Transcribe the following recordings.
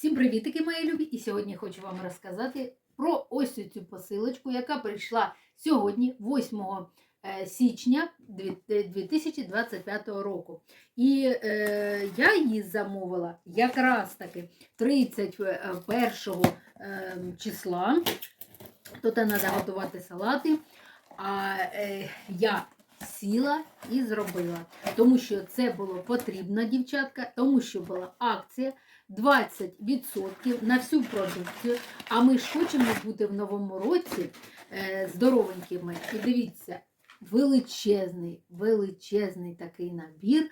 Всім привітики, мої любі! І сьогодні хочу вам розказати про ось цю посилочку, яка прийшла сьогодні, 8 е, січня 2025 року. І е, я її замовила якраз таки 31 е, числа. Тут треба готувати салати. А е, я сіла і зробила. Тому що це було потрібно, дівчатка, тому що була акція 20% на всю продукцію. А ми ж хочемо бути в новому році е, здоровенькими. І дивіться, величезний, величезний такий набір.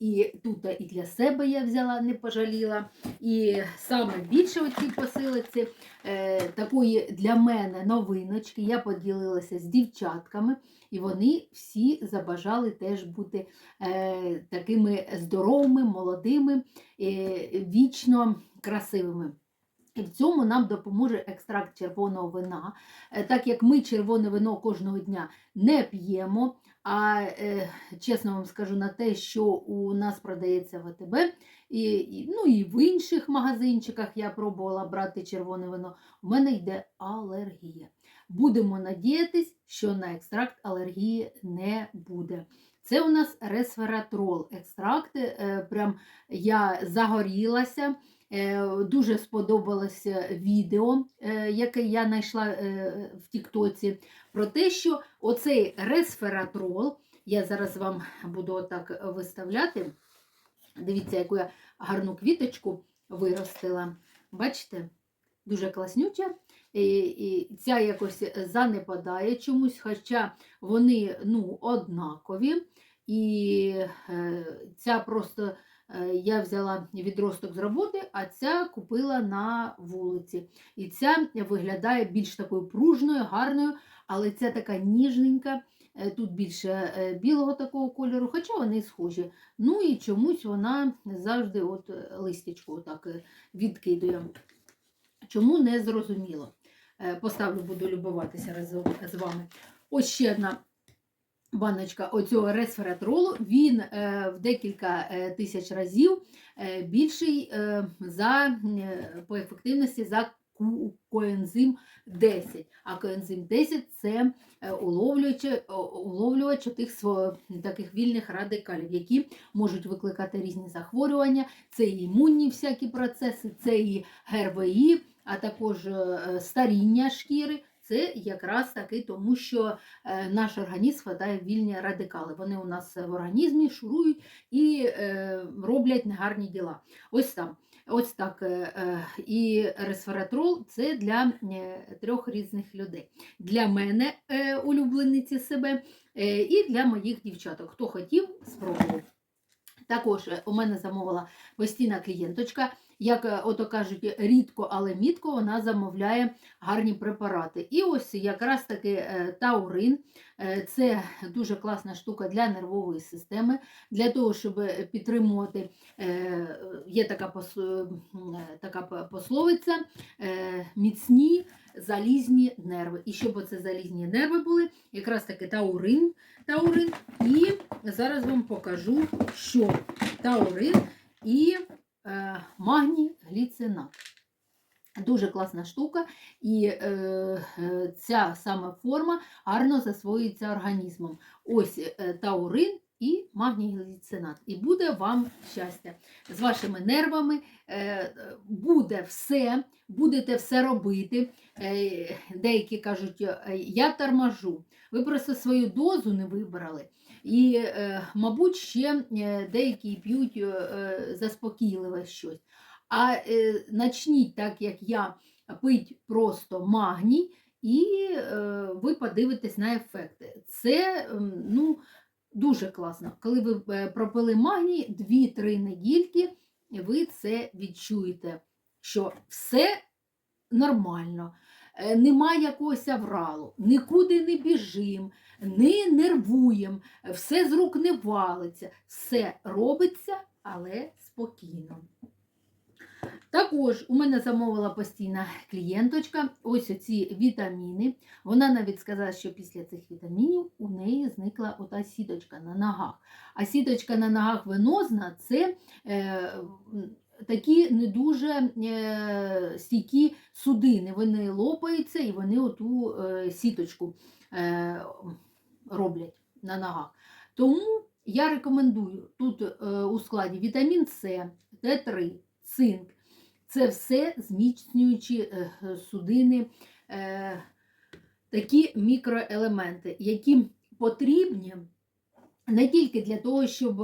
І тут і для себе я взяла, не пожаліла. І саме більше у цій посилиці е, такої для мене новиночки я поділилася з дівчатками, і вони всі забажали теж бути е, такими здоровими, молодими, е, вічно красивими. І в цьому нам допоможе екстракт червоного вина, так як ми червоне вино кожного дня не п'ємо. А е, чесно вам скажу на те, що у нас продається в АТБ, і, ну, і в інших магазинчиках я пробувала брати червоне вино, у мене йде алергія. Будемо надіятись, що на екстракт алергії не буде. Це у нас ресвератрол. Екстракт, е, прям я загорілася. Е, Дуже сподобалося відео, е, яке я знайшла е, в Тіктоці, про те, що оцей ресфератрол, я зараз вам буду отак виставляти. Дивіться, яку я гарну квіточку виростила. Бачите? Дуже класнюча. І, і ця якось занепадає чомусь, хоча вони ну, однакові. І ця просто я взяла відросток з роботи, а ця купила на вулиці. І ця виглядає більш такою пружною, гарною, але ця така ніжненька. Е, Тут більше е, білого такого кольору, хоча вони схожі. Ну і чомусь вона завжди от е, листячку так е, відкидує. Чому не зрозуміло. Е, Поставлю, буду любуватися разом з вами. Ось ще одна баночка оцього ресфератролу. Він е, в декілька е, тисяч разів е, більший за, по ефективності за коензим 10. А коензим 10 це уловлювач, уловлювач тих таких вільних радикалів, які можуть викликати різні захворювання. Це і імунні всякі процеси, це і ГРВІ, а також старіння шкіри. Це якраз таки тому, що е, наш організм складає вільні радикали. Вони у нас в організмі шурують і е, роблять негарні діла. Ось там. Ось так. е, І ресвератрол це для трьох різних людей. Для мене, улюблениці себе, і для моїх дівчаток. Хто хотів, спробував. Також у мене замовила постійна клієнточка. Як е, ото кажуть, рідко, але мітко вона замовляє гарні препарати. І ось якраз таки е, таурин е, це дуже класна штука для нервової системи, для того, щоб підтримувати, є така, така пословиця, міцні залізні нерви. І щоб оце залізні нерви були, якраз таки таурин, таурин. І зараз вам покажу, що таурин і магній гліцинат. Дуже класна штука, і е, е, ця саме форма гарно засвоюється організмом. Ось е, таурин і магній гліцинат. І буде вам щастя. З вашими нервами е, буде все, будете все робити. Е, деякі кажуть, «Е, я торможу. Ви просто свою дозу не вибрали. І, е, мабуть, ще е, деякі п'ють е, заспокійливе щось. А начніть, так як я, пить просто магній, і ви подивитесь на ефекти. Це ну, дуже класно. Коли ви пропили магній 2-3 недільки, ви це відчуєте, що все нормально. Е, Нема якогось авралу, нікуди не біжим, не нервуємо, все з рук не валиться, все робиться, але спокійно. Також у мене замовила постійна клієнточка ось оці вітаміни. Вона навіть сказала, що після цих вітамінів у неї зникла ота сіточка на ногах. А сіточка на ногах венозна це е, такі не дуже е, стійкі судини. Вони лопаються і вони оту е, сіточку е, роблять на ногах. Тому я рекомендую тут у складі вітамін С, Д3, цинк. Це все зміцнюючі судини, такі мікроелементи, які потрібні не тільки для того, щоб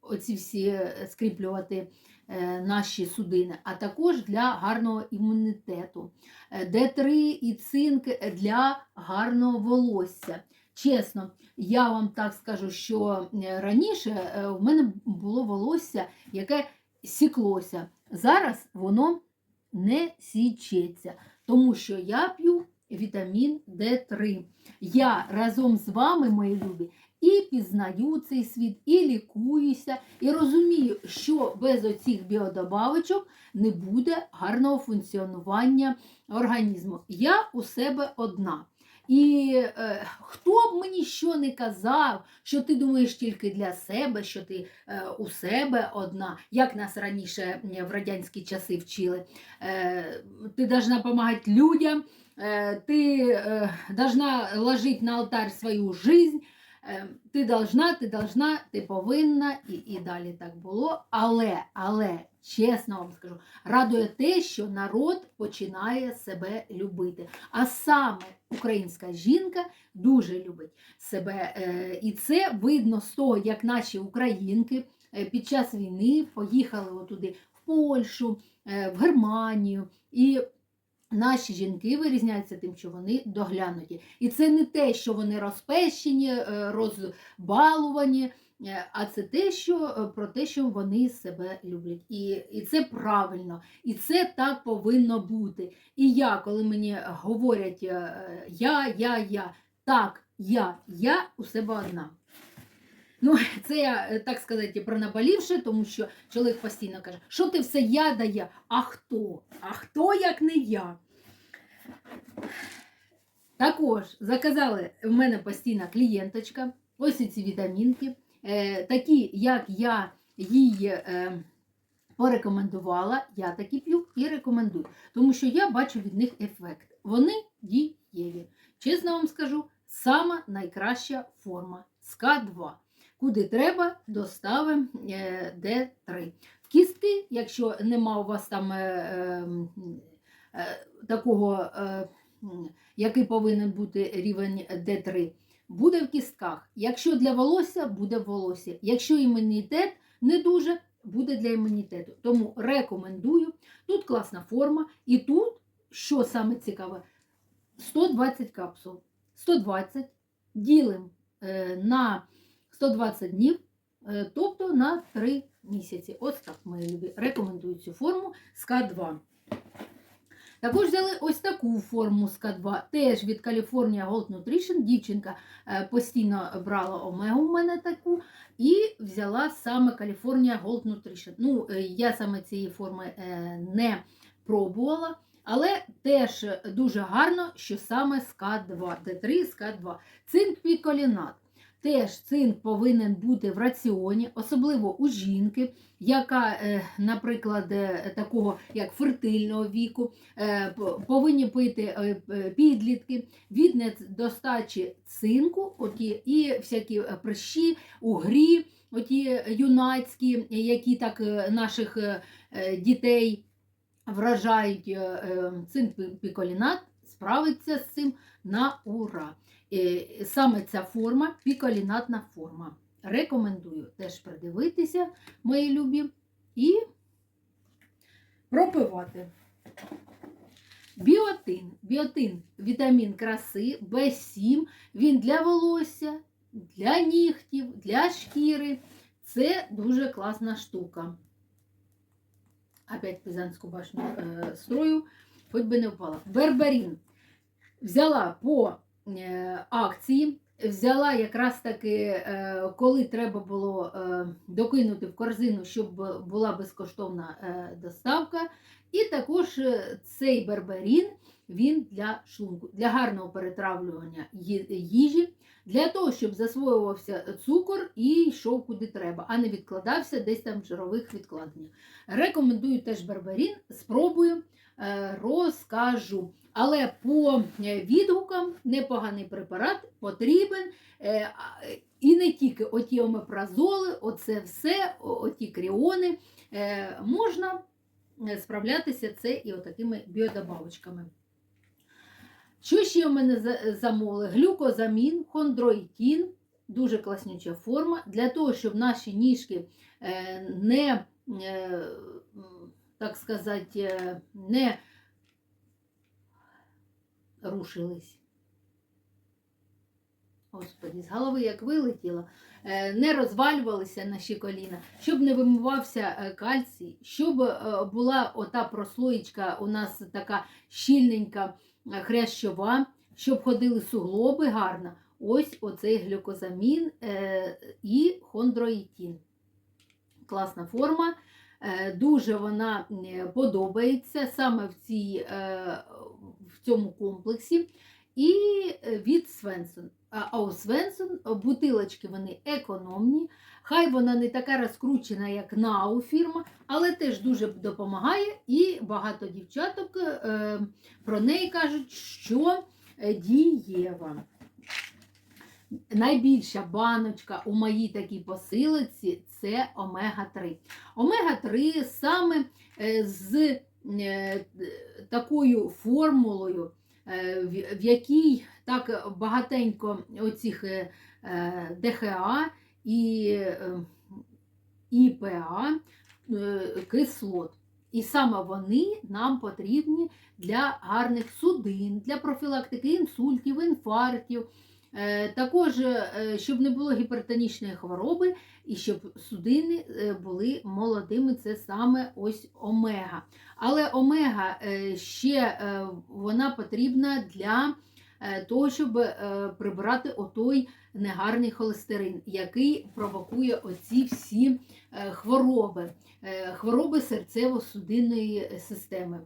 оці всі скріплювати наші судини, а також для гарного імунітету. Е, Д3 і цинк для гарного волосся. Чесно, я вам так скажу, що е, раніше е, в мене було волосся, яке сіклося. Зараз воно не січеться, тому що я п'ю вітамін Д3. Я разом з вами, мої любі, і пізнаю цей світ, і лікуюся, і розумію, що без оцих біодобавочок не буде гарного функціонування організму. Я у себе одна. І е, хто б мені що не казав, що ти думаєш тільки для себе, що ти е, у себе одна, як нас раніше е, в радянські часи вчили, е, ти должна допомагати людям, е, ти е, должна ложити на алтарь свою жизнь. Е, Ти должна, ти должна, ти повинна, і, і далі так було. Але, але, чесно вам скажу, радує те, що народ починає себе любити. А саме українська жінка дуже любить себе. Е, І це видно з того, як наші українки е, під час війни поїхали отуди в Польщу, е, в Германію. І Наші жінки вирізняються тим, що вони доглянуті. І це не те, що вони розпещені, е, розбалувані, е, а це те, що е, про те, що вони себе люблять. І, і це правильно, і це так повинно бути. І я, коли мені говорять я, я, я, так, я, я у себе одна. Ну, це я, е, так сказати, про пронаболівши, тому що чоловік постійно каже, що ти все я дає, а хто? А хто, як не я? Також заказали в мене постійна клієнточка, ось ці вітамінки, е, такі, як я їй е, порекомендувала, я такі п'ю і рекомендую, тому що я бачу від них ефект. Вони дієві. Чесно вам скажу, сама найкраща форма СК2. Куди треба, доставимо е, Д3. В кістки, якщо нема у вас там е, е, е, такого, який повинен бути рівень Д3, буде в кістках. Якщо для волосся, буде в волосі. Якщо імунітет не дуже, буде для імунітету. Тому рекомендую. Тут класна форма. І тут, що саме цікаве, 120 капсул. 120 ділимо е, на 120 днів, е, тобто на 3 місяці. Ось так, мої любі. Рекомендую цю форму СК2. Також взяли ось таку форму СК2, теж від California Gold Nutrition. Дівчинка е, постійно брала омегу у мене таку, і взяла саме California Gold Nutrition. Ну, е, я саме цієї форми не пробувала. Але теж дуже гарно, що саме СК2, Д3, СК2. Цинк піколінат. Теж цинк повинен бути в раціоні, особливо у жінки, яка, е, наприклад, е, такого як фертильного віку, е, повинні пити підлітки від недостачі цинку, оті, і всякі прищі, угрі, оті юнацькі, які так наших дітей вражають. Цинк піколінат справиться з цим на ура. Е, Саме ця форма піколінатна форма. Рекомендую теж придивитися, мої любі, і пропивати. Біотин. Біотин вітамін краси, В7. Він для волосся, для нігтів, для шкіри. Це дуже класна штука. Опять Пизанську башню е, строю, хоч би не впала. Берберін. Взяла по акції взяла якраз таки, е, коли треба було е, докинути в корзину, щоб була безкоштовна е, доставка. І також е, цей берберін він для шлунку, для гарного перетравлювання їжі, для того, щоб засвоювався цукор і йшов куди треба, а не відкладався десь там в жирових відкладеннях. Рекомендую теж берберін, спробую, е, розкажу. Але по е, відгукам непоганий препарат потрібен. е, е, І не тільки оті омепразоли, оце все, оті кріони. е, Можна е, справлятися це і отакими біодобавочками. Що ще в мене за- замовили? Глюкозамін, хондроїтін, дуже класнюча форма, для того, щоб наші ніжки е, не, е, так сказати, е, не рушились. Господи, з голови як вилетіло, Е, не розвалювалися наші коліна, щоб не вимивався е, кальцій, щоб е, була ота прослоєчка у нас така щільненька хрящова, щоб ходили суглоби гарно. Ось оцей глюкозамін і хондроїтін. Класна форма. Е, Дуже вона е, подобається саме в, цій, е, в цьому комплексі. І від Свенсон. А у Свенсон бутилочки вони економні. Хай вона не така розкручена, як Нау фірма, але теж дуже допомагає. І багато дівчаток про неї кажуть, що дієва. Найбільша баночка у моїй такій посилиці це омега-3. Омега-3 саме е, з е, такою формулою, е, в- якій так багатенько оцих ДХА і ІПА кислот. І саме вони нам потрібні для гарних судин, для профілактики інсультів, інфарктів. Е, Також, е, щоб не було гіпертонічної хвороби і щоб судини е, були молодими, це саме ось омега. Але омега ще вона потрібна для того, щоб прибрати отой негарний холестерин, який провокує оці всі хвороби, хвороби серцево-судинної системи,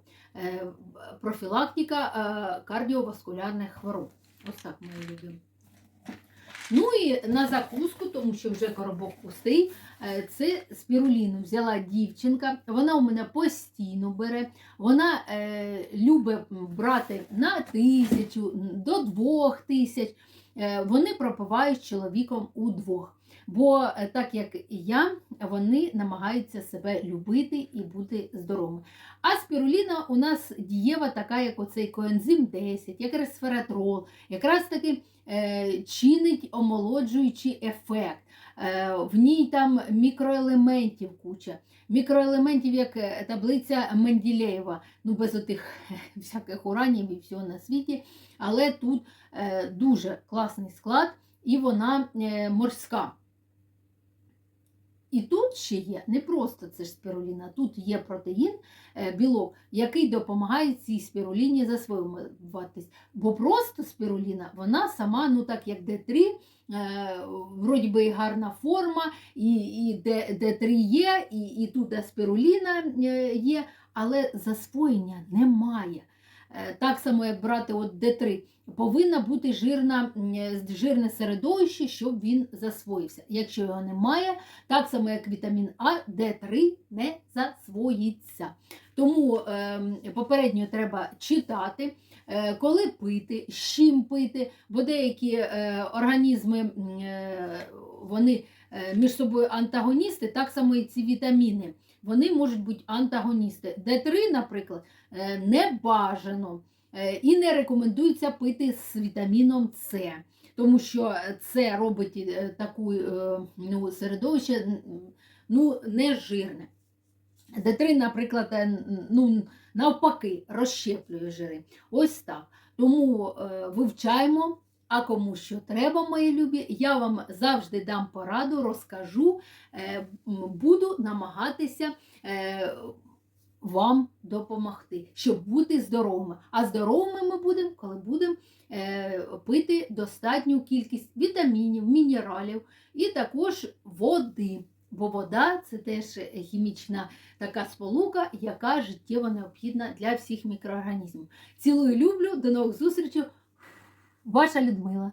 профілактика кардіоваскулярних хвороб. Ось так мої любі. Ну і на закуску, тому що вже коробок пустий, е, це спіруліну взяла дівчинка. Вона у мене постійно бере. Вона е, любить брати на тисячу, до двох тисяч. Е, вони пропивають чоловіком удвох. Бо е, так як і я, вони намагаються себе любити і бути здоровими. А спіруліна у нас дієва така, як оцей коензим 10, як ресвератрол, якраз таки е, чинить омолоджуючий ефект. Е, в ній там мікроелементів куча. Мікроелементів, як е, таблиця Менділеєва, ну без отих всяких уранів і всього на світі. Але тут е, дуже класний склад, і вона е, морська. І тут ще є не просто це ж спіруліна, тут є протеїн, е, білок, який допомагає цій спіруліні засвоюватись. Бо просто спіруліна, вона сама, ну так як Д3, е, вроді би і гарна форма, і, і Д, Д3 є, і, і тут спіруліна е, є, але засвоєння немає. Е, Так само, як брати от Д3, повинна бути жирна, е, жирне середовище, щоб він засвоївся. Якщо його немає, так само як вітамін А, Д3 не засвоїться. Тому е, попередньо треба читати, е, коли пити, з чим пити, бо деякі організми вони між собою антагоністи, так само і ці вітаміни. Вони можуть бути антагоністи. Д3, наприклад, е, не бажано е, і не рекомендується пити з вітаміном С, тому що це робить е, таку е, ну, середовище ну, не жирне. Д3, наприклад, е, ну, навпаки, розщеплює жири. Ось так. Тому е, вивчаємо. А кому що треба, мої любі, я вам завжди дам пораду, розкажу, е, буду намагатися е, вам допомогти, щоб бути здоровими. А здоровими ми будемо, коли будемо е, пити достатню кількість вітамінів, мінералів і також води. Бо вода це теж хімічна така сполука, яка життєво необхідна для всіх мікроорганізмів. Цілую люблю, до нових зустрічей. Ваша Людмила.